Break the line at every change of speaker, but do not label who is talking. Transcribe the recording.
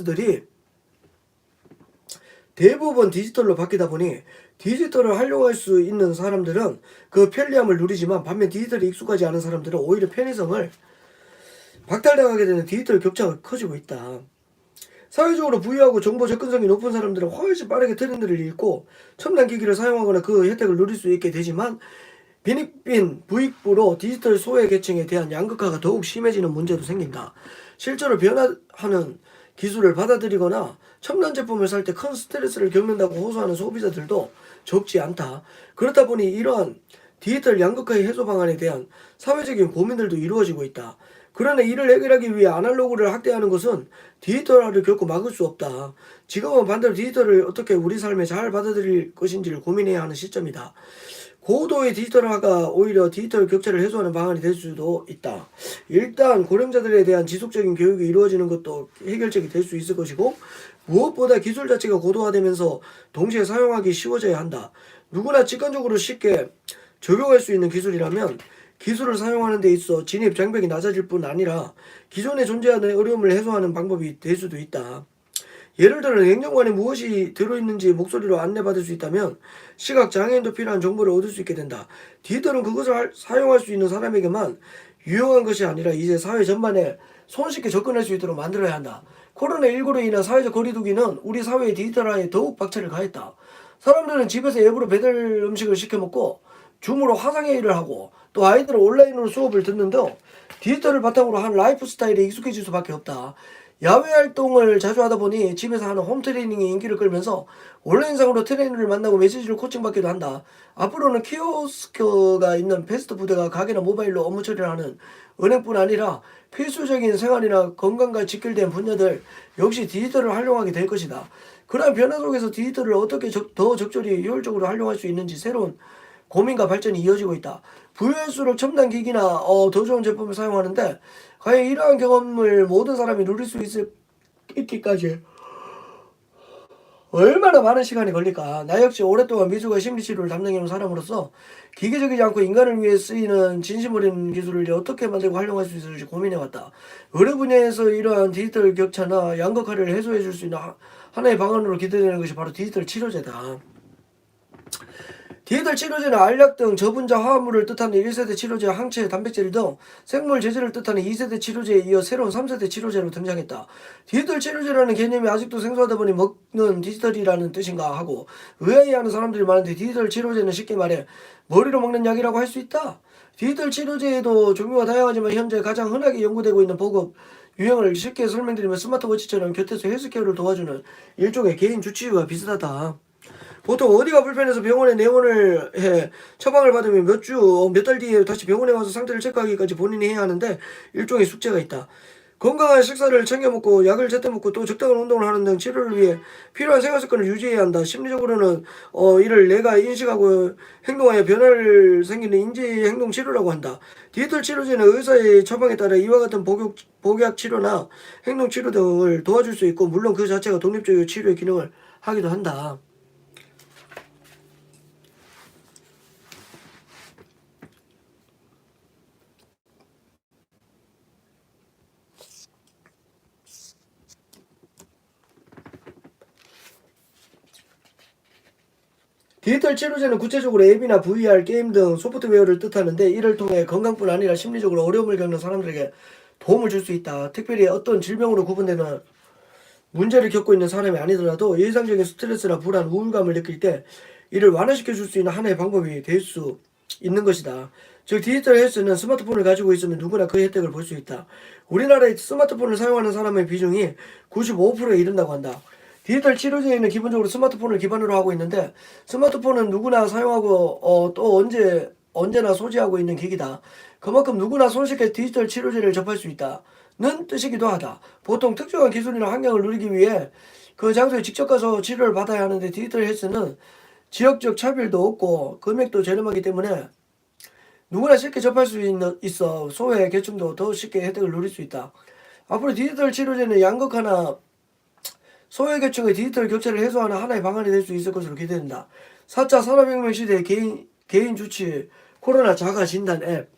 서비스들이 대부분 디지털로 바뀌다 보니 디지털을 활용할 수 있는 사람들은 그 편리함을 누리지만 반면 디지털에 익숙하지 않은 사람들은 오히려 편의성을 박탈당하게 되는 디지털 격차가 커지고 있다. 사회적으로 부유하고 정보 접근성이 높은 사람들은 훨씬 빠르게 트렌드를 읽고 첨단 기기를 사용하거나 그 혜택을 누릴 수 있게 되지만 빈익빈 부익부로 디지털 소외 계층에 대한 양극화가 더욱 심해지는 문제도 생긴다. 실제로 변화하는 기술을 받아들이거나 첨단 제품을 살 때 큰 스트레스를 겪는다고 호소하는 소비자들도 적지 않다. 그렇다 보니 이러한 디지털 양극화의 해소 방안에 대한 사회적인 고민들도 이루어지고 있다. 그러나 이를 해결하기 위해 아날로그를 확대하는 것은 디지털화를 결코 막을 수 없다. 지금은 반대로 디지털을 어떻게 우리 삶에 잘 받아들일 것인지를 고민해야 하는 시점이다. 고도의 디지털화가 오히려 디지털 격차를 해소하는 방안이 될 수도 있다. 일단 고령자들에 대한 지속적인 교육이 이루어지는 것도 해결책이 될 수 있을 것이고 무엇보다 기술 자체가 고도화되면서 동시에 사용하기 쉬워져야 한다. 누구나 직관적으로 쉽게 적용할 수 있는 기술이라면 기술을 사용하는 데 있어 진입 장벽이 낮아질 뿐 아니라 기존에 존재하는 어려움을 해소하는 방법이 될 수도 있다. 예를 들어 냉장고안에 무엇이 들어있는지 목소리로 안내받을 수 있다면 시각 장애인도 필요한 정보를 얻을 수 있게 된다. 디지털은 그것을 할- 사용할 수 있는 사람에게만 유용한 것이 아니라 이제 사회 전반에 손쉽게 접근할 수 있도록 만들어야 한다. 코로나19로 인한 사회적 거리두기는 우리 사회의 디지털화에 더욱 박차를 가했다. 사람들은 집에서 앱으로 배달 음식을 시켜 먹고 줌으로 화상회의를 하고 또 아이들은 온라인으로 수업을 듣는 등 디지털을 바탕으로 한 라이프 스타일에 익숙해질 수밖에 없다. 야외 활동을 자주 하다 보니 집에서 하는 홈 트레이닝이 인기를 끌면서 온라인상으로 트레이너를 만나고 메시지를 코칭받기도 한다. 앞으로는 키오스크가 있는 패스트푸드가 가게나 모바일로 업무 처리를 하는 은행뿐 아니라 필수적인 생활이나 건강과 직결된 분야들 역시 디지털을 활용하게 될 것이다. 그러한 변화 속에서 디지털을 어떻게 적- 더 적절히 효율적으로 활용할 수 있는지 새로운 고민과 발전이 이어지고 있다. 부유할수록 첨단 기기나 어, 더 좋은 제품을 사용하는데 과연 이러한 경험을 모든 사람이 누릴 수 있을, 있기까지 얼마나 많은 시간이 걸릴까? 나 역시 오랫동안 미술과 심리치료를 담당해온 사람으로서 기계적이지 않고 인간을 위해 쓰이는 진심 어린 기술을 어떻게 만들고 활용할 수 있을지 고민해왔다. 의료 분야에서 이러한 디지털 격차나 양극화를 해소해 줄 수 있는 하- 하나의 방안으로 기대되는 것이 바로 디지털 치료제다. 디지털 치료제는 알약 등 저분자 화합물을 뜻하는 1세대 치료제, 항체, 단백질 등 생물 제제를 뜻하는 2세대 치료제에 이어 새로운 3세대 치료제로 등장했다. 디지털 치료제라는 개념이 아직도 생소하다 보니 먹는 디지털이라는 뜻인가 하고 의아해하는 사람들이 많은데 디지털 치료제는 쉽게 말해 머리로 먹는 약이라고 할 수 있다. 디지털 치료제에도 종류가 다양하지만 현재 가장 흔하게 연구되고 있는 보급 유형을 쉽게 설명드리면 스마트워치처럼 곁에서 헬스케어를 도와주는 일종의 개인 주치의와 비슷하다. 보통 어디가 불편해서 병원에 내원을 해 처방을 받으면 몇 주, 몇 달 뒤에 다시 병원에 와서 상태를 체크하기까지 본인이 해야 하는데 일종의 숙제가 있다. 건강한 식사를 챙겨 먹고 약을 제때 먹고 또 적당한 운동을 하는 등 치료를 위해 필요한 생활 습관을 유지해야 한다. 심리적으로는 어 이를 내가 인식하고 행동하여 변화를 생기는 인지 행동 치료라고 한다. 디지털 치료제는 의사의 처방에 따라 이와 같은 복용, 복약 치료나 행동 치료 등을 도와줄 수 있고 물론 그 자체가 독립적이고 치료의 기능을 하기도 한다. 디지털 치료제는 구체적으로 앱이나 VR, 게임 등 소프트웨어를 뜻하는데 이를 통해 건강뿐 아니라 심리적으로 어려움을 겪는 사람들에게 도움을 줄 수 있다. 특별히 어떤 질병으로 구분되는 문제를 겪고 있는 사람이 아니더라도 일상적인 스트레스나 불안, 우울감을 느낄 때 이를 완화시켜 줄 수 있는 하나의 방법이 될 수 있는 것이다. 즉 디지털 헬스는 스마트폰을 가지고 있으면 누구나 그 혜택을 볼 수 있다. 우리나라의 스마트폰을 사용하는 사람의 비중이 95%에 이른다고 한다. 디지털 치료제에는 기본적으로 스마트폰을 기반으로 하고 있는데 스마트폰은 누구나 사용하고 어, 또 언제 언제나 소지하고 있는 기기다. 그만큼 누구나 손쉽게 디지털 치료제를 접할 수 있다는 뜻이기도 하다. 보통 특정한 기술이나 환경을 누리기 위해 그 장소에 직접 가서 치료를 받아야 하는데 디지털 헬스는 지역적 차별도 없고 금액도 저렴하기 때문에 누구나 쉽게 접할 수 있는, 있어 소외 계층도 더 쉽게 혜택을 누릴 수 있다. 앞으로 디지털 치료제는 양극화나 소외계층의 디지털 격차를 해소하는 하나의 방안이 될 수 있을 것으로 기대된다. 4차 산업혁명 시대의 개인, 개인 주치, 코로나 자가 진단 앱,